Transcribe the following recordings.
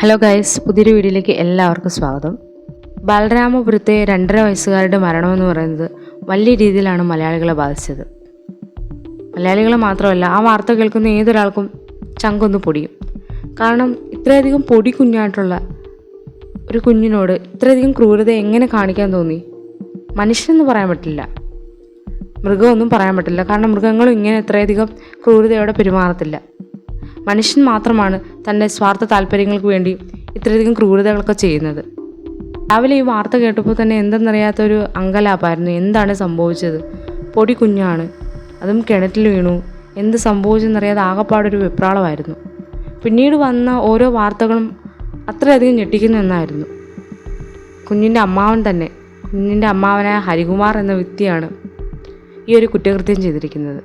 Hello guys പുതിയൊരു വീഡിയോയിലേക്ക് എല്ലാവർക്കും സ്വാഗതം. ബാലരാമപുരത്തെ രണ്ടര വയസ്സുകാരുടെ മരണമെന്ന് പറയുന്നത് വലിയ രീതിയിലാണ് മലയാളികളെ ബാധിച്ചത്. മലയാളികളെ മാത്രമല്ല ആ വാർത്ത കേൾക്കുന്ന ഏതൊരാൾക്കും ചങ്കൊന്ന് പൊടിയും. കാരണം ഇത്രയധികം പൊടി കുഞ്ഞായിട്ടുള്ള ഒരു കുഞ്ഞിനോട് ഇത്രയധികം ക്രൂരത എങ്ങനെ കാണിക്കാൻ തോന്നി? മനുഷ്യനെന്ന് പറയാൻ പറ്റില്ല. മൃഗമൊന്നും പറയാൻ പറ്റില്ല. കാരണം മൃഗങ്ങളും ഇങ്ങനെ ഇത്രയധികം ക്രൂരതയോടെ പെരുമാറത്തില്ല. മനുഷ്യൻ മാത്രമാണ് തന്റെ സ്വാർത്ഥ താല്പര്യങ്ങൾക്ക് വേണ്ടി ഇത്രയധികം ക്രൂരതകളൊക്കെ ചെയ്യുന്നത്. രാവിലെ ഈ വാർത്ത കേട്ടപ്പോൾ തന്നെ എന്തെന്നറിയാത്തൊരു അങ്കലാപ്പായിരുന്നു. എന്താണ് സംഭവിച്ചത്? പൊടി കുഞ്ഞാണ്. അതും കിണറ്റിൽ വീണു. എന്ത് സംഭവിച്ചെന്നറിയാതെ ആകപ്പാടൊരു വിപ്രാളമായിരുന്നു. പിന്നീട് വന്ന ഓരോ വാർത്തകളും അത്രയധികം ഞെട്ടിക്കുന്ന ഒന്നായിരുന്നു. കുഞ്ഞിന്റെ അമ്മാവൻ തന്നെ. കുഞ്ഞിന്റെ അമ്മാവനായ ഹരികുമാർ എന്ന വ്യക്തിയാണ് ഈ ഒരു കുറ്റകൃത്യം ചെയ്തിരിക്കുന്നത്.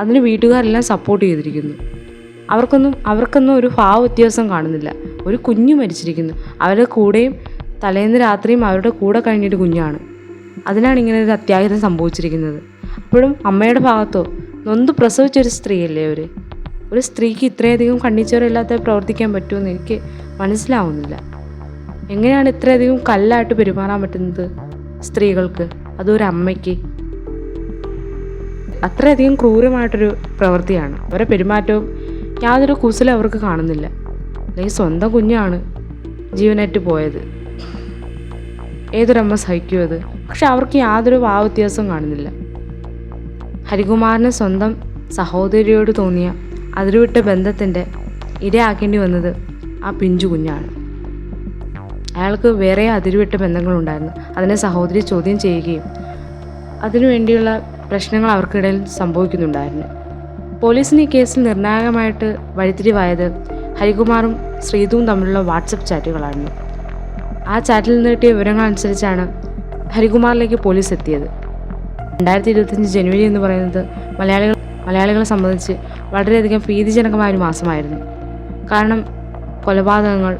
അതിന് വീട്ടുകാരെല്ലാം സപ്പോർട്ട് ചെയ്തിരിക്കുന്നു. അവർക്കൊന്നും അവർക്കൊന്നും ഒരു ഭാവ വ്യത്യാസം കാണുന്നില്ല. ഒരു കുഞ്ഞു മരിച്ചിരിക്കുന്നു. അവരുടെ കൂടെയും തലേന്ന് രാത്രിയും അവരുടെ കൂടെ കഴിഞ്ഞൊരു കുഞ്ഞാണ്. അതിനാണ് ഇങ്ങനെ ഒരു അത്യാഹിതം സംഭവിച്ചിരിക്കുന്നത്. അപ്പോഴും അമ്മയുടെ ഭാഗത്തോ നൊന്ത് പ്രസവിച്ചൊരു സ്ത്രീയല്ലേ അവർ ഒരു സ്ത്രീക്ക് ഇത്രയധികം കണ്ണിച്ചോരയില്ലാത്ത പ്രവർത്തിക്കാൻ പറ്റുമെന്ന് എനിക്ക് മനസ്സിലാവുന്നില്ല. എങ്ങനെയാണ് ഇത്രയധികം കല്ലായിട്ട് പെരുമാറാൻ പറ്റുന്നത് സ്ത്രീകൾക്ക്? അതൊരു അമ്മയ്ക്ക്? അത്രയധികം ക്രൂരമായിട്ടൊരു പ്രവൃത്തിയാണ്. അവരുടെ പെരുമാറ്റവും യാതൊരു കുസലും അവർക്ക് കാണുന്നില്ല. അല്ലെങ്കിൽ സ്വന്തം കുഞ്ഞാണ് ജീവനേറ്റ് പോയത്. ഏതൊരമ്മ സഹിക്കും അത്? പക്ഷെ അവർക്ക് യാതൊരു ഭാവവ്യത്യാസവും കാണുന്നില്ല. ഹരികുമാറിന് സ്വന്തം സഹോദരിയോട് തോന്നിയ അതിരുവിട്ട ബന്ധത്തിന്റെ ഇരയാക്കേണ്ടി വന്നത് ആ പിഞ്ചു കുഞ്ഞാണ്. അയാൾക്ക് വേറെ അതിരുവിട്ട ബന്ധങ്ങളുണ്ടായിരുന്നു. അതിനെ സഹോദരി ചോദ്യം ചെയ്യുകയും അതിനുവേണ്ടിയുള്ള പ്രശ്നങ്ങൾ അവർക്കിടയിൽ സംഭവിക്കുന്നുണ്ടായിരുന്നു. പോലീസിന് ഈ കേസിൽ നിർണായകമായിട്ട് വഴിത്തിരിവായത് ഹരികുമാറും ശ്രീതുവും തമ്മിലുള്ള വാട്സപ്പ് ചാറ്റുകളായിരുന്നു ആ ചാറ്റിൽ നിന്ന് കിട്ടിയ വിവരങ്ങൾ അനുസരിച്ചാണ് ഹരികുമാറിലേക്ക് പോലീസ് എത്തിയത്. രണ്ടായിരത്തി ഇരുപത്തഞ്ച് ജനുവരി എന്ന് പറയുന്നത് മലയാളികൾ മലയാളികളെ സംബന്ധിച്ച് വളരെയധികം ഭീതിജനകമായ ഒരു മാസമായിരുന്നു. കാരണം കൊലപാതകങ്ങൾ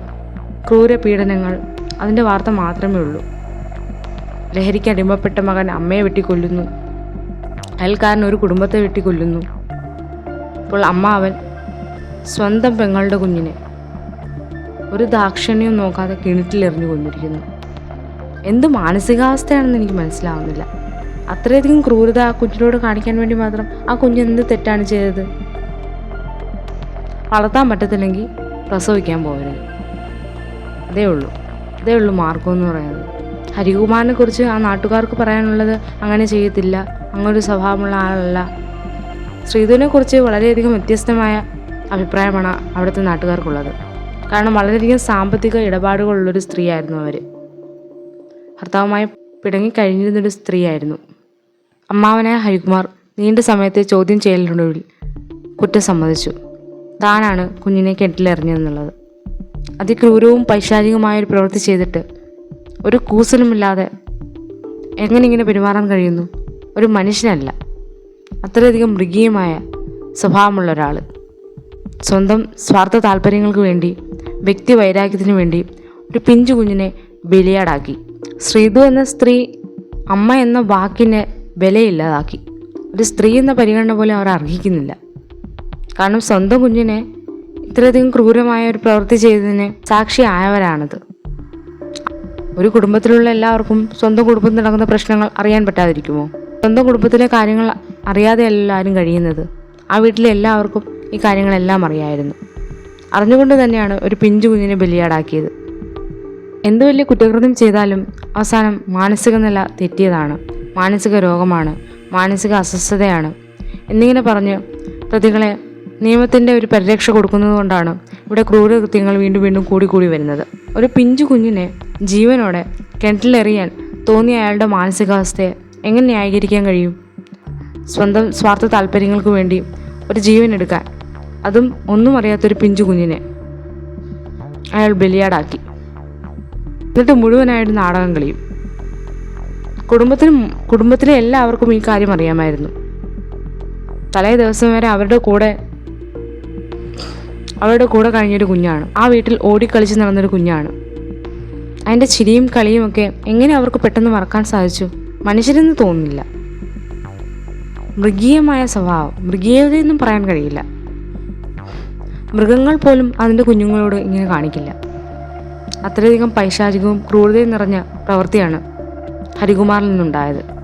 ക്രൂര പീഡനങ്ങൾ അതിന്റെ വാർത്ത മാത്രമേ ഉള്ളൂ. ലഹരിക്ക് അടിമപ്പെട്ട മകൻ അമ്മയെ വെട്ടിക്കൊല്ലുന്നു. അയൽക്കാരൻ ഒരു കുടുംബത്തെ വെട്ടിക്കൊല്ലുന്നു. ഇപ്പോൾ അമ്മ അവൻ സ്വന്തം പെങ്ങളുടെ കുഞ്ഞിനെ ഒരു ദാക്ഷിണ്യവും നോക്കാതെ കിണറ്റിലെറിഞ്ഞു കൊന്നിരിക്കുന്നു. എന്ത് മാനസികാവസ്ഥയാണെന്ന് എനിക്ക് മനസ്സിലാവുന്നില്ല. അത്രയധികം ക്രൂരത ആ കുഞ്ഞിനോട് കാണിക്കാൻ വേണ്ടി മാത്രം ആ കുഞ്ഞ് എന്ത് തെറ്റാണ് ചെയ്തത്? വളർത്താൻ പറ്റത്തില്ലെങ്കിൽ പ്രസവിക്കാൻ പോകരുത്. അതേ ഉള്ളൂ. അതേ ഉള്ളൂ മാർഗം എന്ന് പറയുന്നത്. ഹരികുമാറിനെ കുറിച്ച് ആ നാട്ടുകാർക്ക് പറയാനുള്ളത് അങ്ങനെ ചെയ്യത്തില്ല. അങ്ങനൊരു സ്വഭാവമുള്ള ആളല്ല. ശ്രീധുവിനെ കുറിച്ച് വളരെയധികം വ്യത്യസ്തമായ അഭിപ്രായമാണ് അവിടുത്തെ നാട്ടുകാർക്കുള്ളത്. കാരണം വളരെയധികം സാമ്പത്തിക ഇടപാടുകളുള്ളൊരു സ്ത്രീയായിരുന്നു അവർ ഭർത്താവുമായി പിടങ്ങിക്കഴിഞ്ഞിരുന്നൊരു സ്ത്രീയായിരുന്നു. അമ്മാവനായ ഹരികുമാർ നീണ്ട സമയത്തെ ചോദ്യം ചെയ്യലിനൊടുവിൽ കുറ്റം സമ്മതിച്ചു. താനാണ് കുഞ്ഞിനെ കെട്ടിലെറിഞ്ഞതെന്നുള്ളത്. അതിക്രൂരവും പൈശാചികമായ ഒരു പ്രവൃത്തി ചെയ്തിട്ട് ഒരു കൂസലുമില്ലാതെ എങ്ങനെ ഇങ്ങനെ പെരുമാറാൻ കഴിയുന്നു? ഒരു മനുഷ്യനല്ല. അത്രയധികം മൃഗീയമായ സ്വഭാവമുള്ള ഒരാൾ. സ്വന്തം സ്വാർത്ഥ താല്പര്യങ്ങൾക്ക് വേണ്ടി വ്യക്തി വൈരാഗ്യത്തിന് വേണ്ടി ഒരു പിഞ്ചു കുഞ്ഞിനെ ബലിയാടാക്കി. ശ്രീതു എന്ന സ്ത്രീ അമ്മ എന്ന വാക്കിനെ വിലയില്ലാതാക്കി. ഒരു സ്ത്രീ എന്ന പരിഗണന പോലും അവർ അർഹിക്കുന്നില്ല. കാരണം സ്വന്തം കുഞ്ഞിനെ ഇത്രയധികം ക്രൂരമായ ഒരു പ്രവൃത്തി ചെയ്തതിന് സാക്ഷിയായവരാണത് ഒരു കുടുംബത്തിലുള്ള എല്ലാവർക്കും സ്വന്തം കുടുംബത്തിൽ നടക്കുന്ന പ്രശ്നങ്ങൾ അറിയാൻ പറ്റാതിരിക്കുമോ? സ്വന്തം കുടുംബത്തിലെ കാര്യങ്ങൾ അറിയാതെ എല്ലാവരും കഴിയുന്നത്. ആ വീട്ടിലെ എല്ലാവർക്കും ഈ കാര്യങ്ങളെല്ലാം അറിയായിരുന്നു. അറിഞ്ഞുകൊണ്ട് തന്നെയാണ് ഒരു പിഞ്ചു കുഞ്ഞിനെ ബലിയാടാക്കിയത്. എന്ത് വലിയ കുറ്റകൃത്യം ചെയ്താലും അവസാനം മാനസിക നില തെറ്റിയതാണ്. മാനസിക രോഗമാണ് മാനസിക അസ്വസ്ഥതയാണ് എന്നിങ്ങനെ പറഞ്ഞ് പ്രതികളെ നിയമത്തിന്റെ ഒരു പരിരക്ഷ കൊടുക്കുന്നതുകൊണ്ടാണ് ഇവിടെ ക്രൂരകൃത്യങ്ങൾ വീണ്ടും വീണ്ടും കൂടിക്കൂടി വരുന്നത്. ഒരു പിഞ്ചു കുഞ്ഞിനെ ജീവനോടെ കിണറ്റിലെറിയാൻ തോന്നിയ അയാളുടെ മാനസികാവസ്ഥയെ എങ്ങനെ ന്യായീകരിക്കാൻ കഴിയും? സ്വന്തം സ്വാർത്ഥ താല്പര്യങ്ങൾക്ക് വേണ്ടി ഒരു ജീവൻ എടുക്കാൻ. അതും ഒന്നും അറിയാത്തൊരു പിഞ്ചു കുഞ്ഞിനെ അയാൾ ബലിയാടാക്കി. എന്നിട്ട് മുഴുവനായിട്ട് നാടകം കളിയും. കുടുംബത്തിനും കുടുംബത്തിലെ എല്ലാവർക്കും ഈ കാര്യം അറിയാമായിരുന്നു. തലേ ദിവസം വരെ അവരുടെ കൂടെ അവരുടെ കൂടെ കഴിഞ്ഞൊരു കുഞ്ഞാണ്. ആ വീട്ടിൽ ഓടിക്കളിച്ച് നടന്നൊരു കുഞ്ഞാണ്. അതിന്റെ ചിരിയും കളിയും ഒക്കെ എങ്ങനെ അവർക്ക് പെട്ടെന്ന് മറക്കാൻ സാധിച്ചു? മനുഷ്യരെന്ന് തോന്നുന്നില്ല. മൃഗീയമായ സ്വഭാവം. മൃഗീയതയൊന്നും പറയാൻ കഴിയില്ല. മൃഗങ്ങൾ പോലും അതിന്റെ കുഞ്ഞുങ്ങളോട് ഇങ്ങനെ കാണിക്കില്ല. അത്രയധികം പൈശാചികവും ക്രൂരതയും നിറഞ്ഞ പ്രവൃത്തിയാണ് ഹരികുമാറിൽ നിന്നുണ്ടായത്.